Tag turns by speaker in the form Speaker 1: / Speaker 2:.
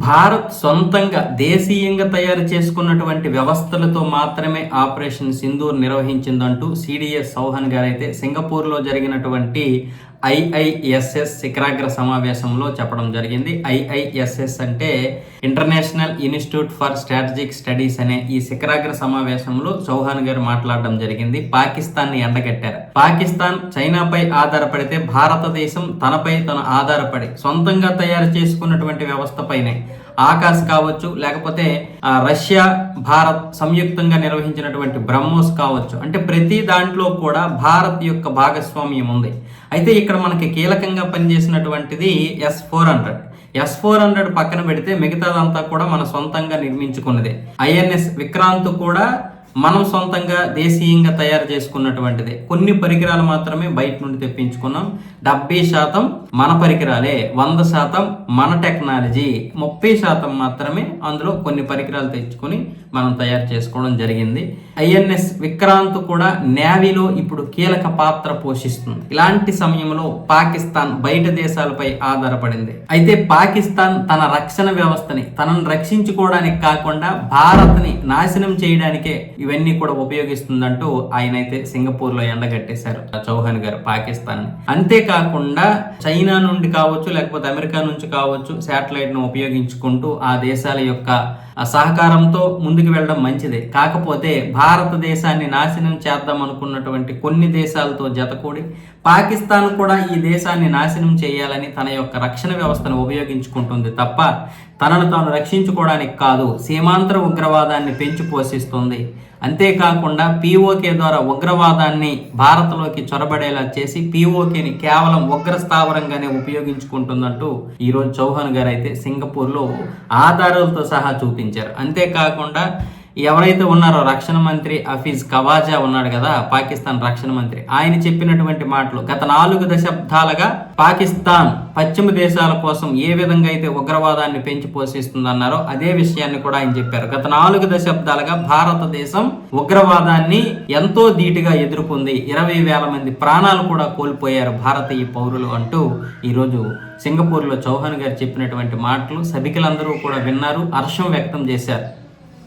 Speaker 1: భారత్ సొంతంగా దేశీయంగా తయారు చేసుకున్నటువంటి వ్యవస్థలతో మాత్రమే ఆపరేషన్ సింధూర్ నిర్వహించిందంటూ సిడిఎస్ చౌహాన్ గారైతే సింగపూర్లో జరిగినటువంటి ఐఐఎస్ఎస్ శిఖరాగ్ర సమావేశంలో చెప్పడం జరిగింది. ఐఐఎస్ఎస్ అంటే international institute for strategic studies అనే ఈ శిఖరాగ్ర సమావేశంలో చౌహాన్ గారు మాట్లాడడం జరిగింది. పాకిస్తాన్ని ఎండగట్టారు. పాకిస్తాన్ చైనాపై ఆధారపడితే భారతదేశం తనపై తను ఆధారపడి సొంతంగా తయారు చేసుకున్నటువంటి వ్యవస్థపైనే ఆకాశ్ కావచ్చు లేకపోతే రష్యా భారత్ సంయుక్తంగా నిర్వహించినటువంటి బ్రహ్మోస్ కావచ్చు. అంటే ప్రతి దాంట్లో కూడా భారత్ యొక్క భాగస్వామ్యం ఉంది. అయితే ఇక్కడ మనకి కీలకంగా పనిచేసినటువంటిది S four hundred. S four hundred పక్కన పెడితే మిగతాదంతా కూడా మన సొంతంగా నిర్మించుకున్నదే. ఐఎన్ఎస్ విక్రాంత్ కూడా మనం సొంతంగా దేశీయంగా తయారు చేసుకున్నటువంటిది. కొన్ని పరికరాలు మాత్రమే బయట నుండి తెప్పించుకున్నాం. డెబ్బై శాతం మన పరికరాలే వంద శాతం మన టెక్నాలజీ. ముప్పై శాతం మాత్రమే అందులో కొన్ని పరికరాలు తెచ్చుకొని మనం తయారు చేసుకోవడం జరిగింది. ఐఎన్ఎస్ విక్రాంత్ కూడా నేవీలో ఇప్పుడు కీలక పాత్ర పోషిస్తుంది. ఇలాంటి సమయంలో పాకిస్తాన్ బయట దేశాలపై ఆధారపడింది. అయితే పాకిస్తాన్ తన రక్షణ వ్యవస్థని తనను రక్షించుకోవడానికి కాకుండా భారత్ని నాశనం చేయడానికే ఇవన్నీ కూడా ఉపయోగిస్తుందంటూ ఆయన అయితే సింగపూర్లో ఎండగట్టేశారు చౌహాన్ గారు పాకిస్తాన్ అంతేకాకుండా చైనా నుండి కావచ్చు లేకపోతే అమెరికా నుంచి కావచ్చు శాటిలైట్ను ఉపయోగించుకుంటూ ఆ దేశాల యొక్క సహకారంతో ముందు ముందుకు వెళ్ళడం మంచిదే. కాకపోతే భారతదేశాన్ని నాశనం చేద్దాం అనుకున్నటువంటి కొన్ని దేశాలతో జతకూడి పాకిస్తాన్ కూడా ఈ దేశాన్ని నాశనం చేయాలని తన యొక్క రక్షణ వ్యవస్థను ఉపయోగించుకుంటుంది తప్ప తనను తాను రక్షించుకోవడానికి కాదు సీమాంతర ఉగ్రవాదాన్ని పెంచి పోషిస్తుంది. అంతేకాకుండా పీఓకే ద్వారా ఉగ్రవాదాన్ని భారత్లోకి చొరబడేలా చేసి పీఓకేని కేవలం ఉగ్ర స్థావరంగానే ఉపయోగించుకుంటుందంటూ ఈరోజు చౌహాన్ గారు అయితే సింగపూర్లో ఆధారాలతో సహా చూపించారు. అంతేకాకుండా ఎవరైతే ఉన్నారో రక్షణ మంత్రి హఫీజ్ కవాజా ఉన్నాడు కదా పాకిస్తాన్ రక్షణ మంత్రి ఆయన చెప్పినటువంటి మాటలు గత నాలుగు దశాబ్దాలుగా పాకిస్తాన్ పశ్చిమ దేశాల కోసం ఏ విధంగా అయితే ఉగ్రవాదాన్ని పెంచి పోషిస్తుందన్నారో అదే విషయాన్ని కూడా ఆయన చెప్పారు. గత నాలుగు దశాబ్దాలుగా భారతదేశం ఉగ్రవాదాన్ని ఎంతో ధీటుగా ఎదుర్కొంది. ఇరవై వేల మంది ప్రాణాలు కూడా కోల్పోయారు భారతీయ పౌరులు అంటూ ఈరోజు సింగపూర్లో చౌహాన్ గారు చెప్పినటువంటి మాటలు సభికులందరూ కూడా విన్నారు హర్షం వ్యక్తం చేశారు.